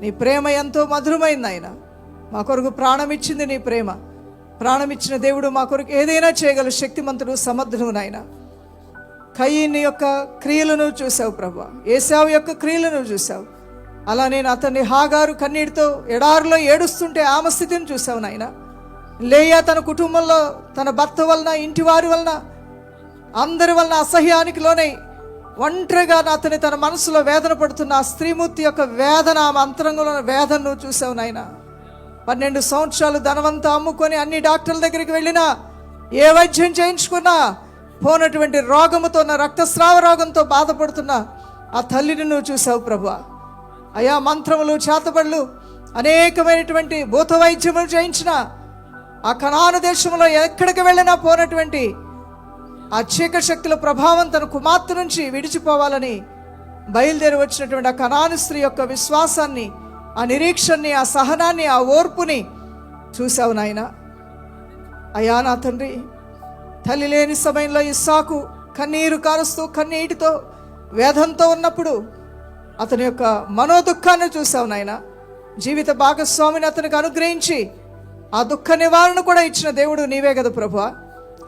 నీ ప్రేమ ఎంతో మధురమైంది ఆయన మా కొరకు ప్రాణం ఇచ్చింది నీ ప్రేమ. ప్రాణం ఇచ్చిన దేవుడు మా కొరకు ఏదైనా చేయగల శక్తిమంతుడు సమర్థుడు నాయన. కయ్యని యొక్క క్రియలను చూసావు ప్రభా. ఏసావు యొక్క క్రియలను చూసావు అలా నేను అతన్ని హాగారు కన్నీటితో ఎడారిలో ఏడుస్తుంటే ఆమె స్థితిని చూసావు నాయన. లేయా తన కుటుంబంలో తన భర్త వలన ఇంటి వారి వలన అందరి వలన అసహ్యానికి లోనై ఒంటరిగా అతని తన మనసులో వేదన పడుతున్న ఆ స్త్రీమూర్తి యొక్క వేదన ఆమె అంతరంగంలో ఉన్న వేదనను చూసావు నాయన. పన్నెండు సంవత్సరాలు ధనవంతా అమ్ముకొని అన్ని డాక్టర్ల దగ్గరికి వెళ్ళినా ఏ వైద్యం చేయించుకున్నా పోనటువంటి రోగముతో నా రక్తస్రావ రోగంతో బాధపడుతున్న ఆ తల్లిని నువ్వు చూసావు ప్రభు అయా మంత్రములు చేతబడులు అనేకమైనటువంటి భూత వైద్యములు చేయించిన ఆ కణాను దేశంలో ఎక్కడికి వెళ్ళినా పోనటువంటి ఆ చీకటి శక్తుల ప్రభావం తన కుమార్తె నుంచి విడిచిపోవాలని బయలుదేరి వచ్చినటువంటి ఆ కణాను స్త్రీ యొక్క విశ్వాసాన్ని ఆ నిరీక్షణని ఆ సహనాన్ని ఆ ఓర్పుని చూసావు నాయన. అయా నా తండ్రి తల్లి లేని సమయంలో ఇస్సాకు కన్నీరు కారుస్తూ కన్నీటితో వేదంతో ఉన్నప్పుడు అతని యొక్క మనోదుఖాన్ని చూసావు నాయన. జీవిత భాగస్వామిని అతనికి అనుగ్రహించి ఆ దుఃఖ నివారణ కూడా ఇచ్చిన దేవుడు నీవే కదా ప్రభా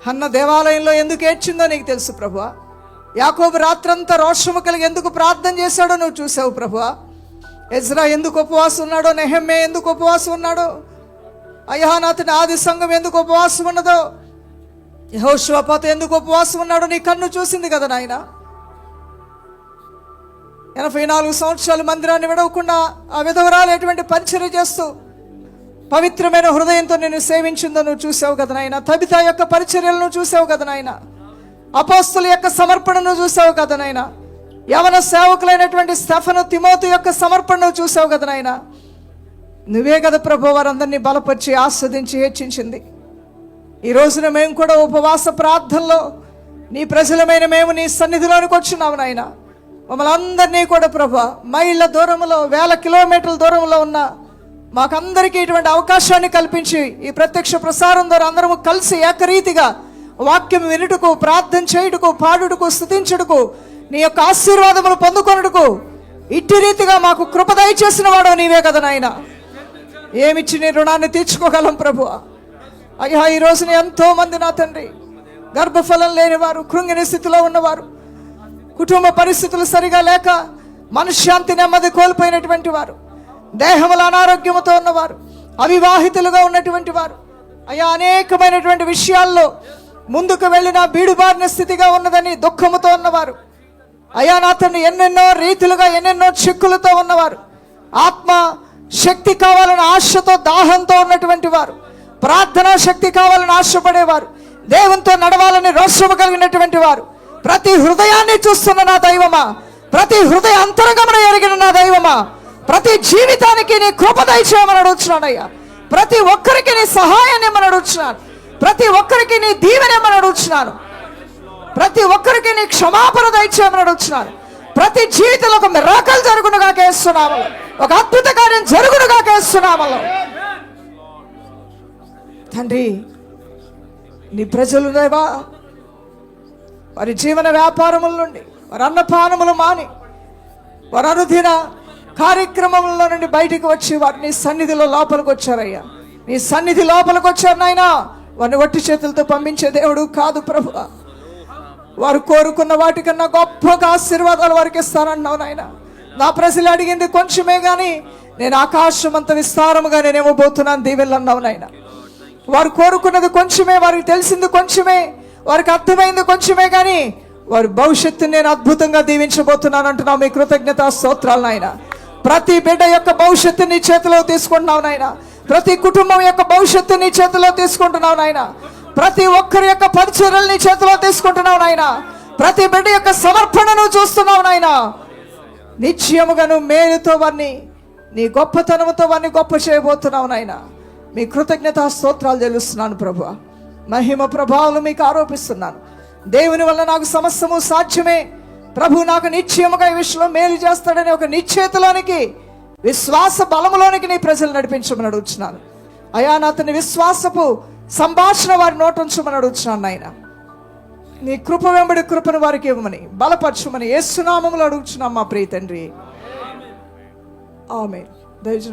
అన్న దేవాలయంలో ఎందుకు ఏడ్చిందో నీకు తెలుసు ప్రభు యాకోబు రాత్రంతా రోషము కలిగి ఎందుకు ప్రార్థన చేశాడో నువ్వు చూసావు ప్రభు ఎజ్రా ఎందుకు ఉపవాసం ఉన్నాడో నెహమ్మే ఎందుకు ఉపవాసం ఉన్నాడో అయ్యానాథుని ఆది సంఘం ఎందుకు ఉపవాసం ఉన్నదో యహోశ్వపాత ఎందుకు ఉపవాసం ఉన్నాడో నీ కన్ను చూసింది కదా నాయన? ఎనభై నాలుగు సంవత్సరాలు మందిరాన్ని విడవకుండా ఆ విధవరాలు ఎటువంటి పరిచయం చేస్తూ పవిత్రమైన హృదయంతో నేను సేవించిందో నువ్వు చూసావు కదా నాయన. తబిత యొక్క పరిచర్యలను చూసావు కదా నాయన. అపోస్తుల యొక్క సమర్పణను చూసావు కదా నాయన. యవన సేవకులైనటువంటి స్టఫను తిమోతు యొక్క సమర్పణను చూసావు కదా నాయన. నువ్వే కదా ప్రభు వారందరినీ బలపరిచి ఆస్వాదించి హెచ్చించింది. ఈ రోజున మేము కూడా ఉపవాస ప్రార్థనలో నీ ప్రజలమైన మేము నీ సన్నిధిలోనికి వచ్చినాము నాయన. మమ్మల్ని అందరినీ కూడా ప్రభు మైళ్ళ దూరంలో వేల కిలోమీటర్ల దూరంలో ఉన్న మాకందరికీ ఇటువంటి అవకాశాన్ని కల్పించి ఈ ప్రత్యక్ష ప్రసారం ద్వారా అందరము కలిసి ఏకరీతిగా వాక్యం వినుటకు ప్రార్థన చేయుటకు పాడుటకు స్థుతించుటకు నీ యొక్క ఆశీర్వాదములు పొందుకొనుటకు ఇట్టి రీతిగా మాకు కృప దయచేసిన వాడు నీవే కదా నాయన. ఏమిచ్చి నీ రుణాన్ని తీర్చుకోగలం ప్రభు? అయ్యా ఈ రోజున ఎంతో మంది నా తండ్రి గర్భఫలం లేనివారు కృంగిని స్థితిలో ఉన్నవారు కుటుంబ పరిస్థితులు సరిగా లేక మనశ్శాంతి నెమ్మది కోల్పోయినటువంటి వారు. దేహముల అనారోగ్యముతో ఉన్నవారు అవివాహితులుగా ఉన్నటువంటి వారు. అయా అనేకమైనటువంటి విషయాల్లో ముందుకు వెళ్ళిన బీడుబారిన స్థితిగా ఉన్నదని దుఃఖముతో ఉన్నవారు. అయ్యా నా ఎన్నెన్నో రీతులుగా ఎన్నెన్నో చిక్కులతో ఉన్నవారు. ఆత్మ శక్తి కావాలని ఆశతో దాహంతో ఉన్నటువంటి వారు. ప్రార్థనా శక్తి కావాలని ఆశపడేవారు. దేవునితో నడవాలని రోషము కలిగినటువంటి వారు. ప్రతి హృదయాన్ని చూస్తున్న నా దైవమా? ప్రతి హృదయ అంతరంగమున ఎరిగిన నా దైవమా? ప్రతి జీవితానికి నీ కృప దయచేయమని అడుగుతున్నాడయ్యా ప్రతి ఒక్కరికి నీ సహాయాన్ని మనం అడుగుతున్నాను. ప్రతి ఒక్కరికి నీ దీవెనేమని అడుగుతున్నాను. ప్రతి ఒక్కరికి నీ క్షమాపణ దయచేయమని అడుగుతున్నాను. ప్రతి జీవితంలో ఒక మిరాకల్ జరుగునుగా కేస్తున్నాము ఒక అద్భుత కార్యం జరుగునుగా కేస్తున్నాము తండ్రి నీ ప్రజలు దేవా వారి జీవన వ్యాపారముల నుండి వారి అన్నపానములు మాని వారు అనుదిన కార్యక్రమంలో నుండి బయటికి వచ్చి వారు నీ సన్నిధిలో లోపలికి వచ్చారయ్యా. నీ సన్నిధి లోపలికి వచ్చారు నాయనా. వారిని వట్టి చేతులతో పంపించే దేవుడు కాదు ప్రభు వారు కోరుకున్న వాటికన్నా గొప్పగా ఆశీర్వాదాలు వారికి ఇస్తానన్నావు నాయన. నా ప్రజలు అడిగింది కొంచెమే కానీ నేను ఆకాశం అంత విస్తారముగా నేను ఇవ్వబోతున్నాను దీవెళ్ళన్నావు నాయన. వారు కోరుకున్నది కొంచెమే వారికి తెలిసింది కొంచెమే వారికి అర్థమైంది కొంచెమే కానీ వారి భవిష్యత్తు నేను అద్భుతంగా దీవించబోతున్నాను అంటున్నావు. మీ కృతజ్ఞత స్తోత్రాలు నాయన. ప్రతి బిడ్డ యొక్క భవిష్యత్తు నీ చేతిలో తీసుకుంటున్నావు నాయన. ప్రతి కుటుంబం యొక్క భవిష్యత్తు నీ చేతిలో తీసుకుంటున్నావు నాయన. ప్రతి ఒక్కరి యొక్క పరిచర్యలు నీ చేతిలో తీసుకుంటున్నావు నాయన. ప్రతి బిడ్డ యొక్క సమర్పణను చూస్తున్నావు నాయన. నిశ్చయముగా నువ్వు మేలుతో వారిని నీ గొప్పతనముతో వారిని గొప్ప చేయబోతున్నావు నాయన. మీ కృతజ్ఞత స్తోత్రాలు తెలుస్తున్నాను ప్రభు. మహిమ ప్రభావాలు మీకు ఆరోపిస్తున్నాను. దేవుని వల్ల నాకు సమస్తము సాధ్యమే. ప్రభు నాకు నిశ్చయముగా ఈ విషయంలో మేలు చేస్తాడని ఒక నిశ్చేతలోనికి విశ్వాస బలములోనికి నీ ప్రజలు నడిపించమని అడుగుతున్నాను అయా నాతని విశ్వాసపు సంభాషణ వారి నోటుంచమని అడుగుతున్నాను నాయన. నీ కృప వెంబడి కృపను వారికి ఇవ్వమని బలపరచమని ఏ సునామములు అడుగుతున్నాం మా ప్రియ తండ్రి. ఆమె దయచేసి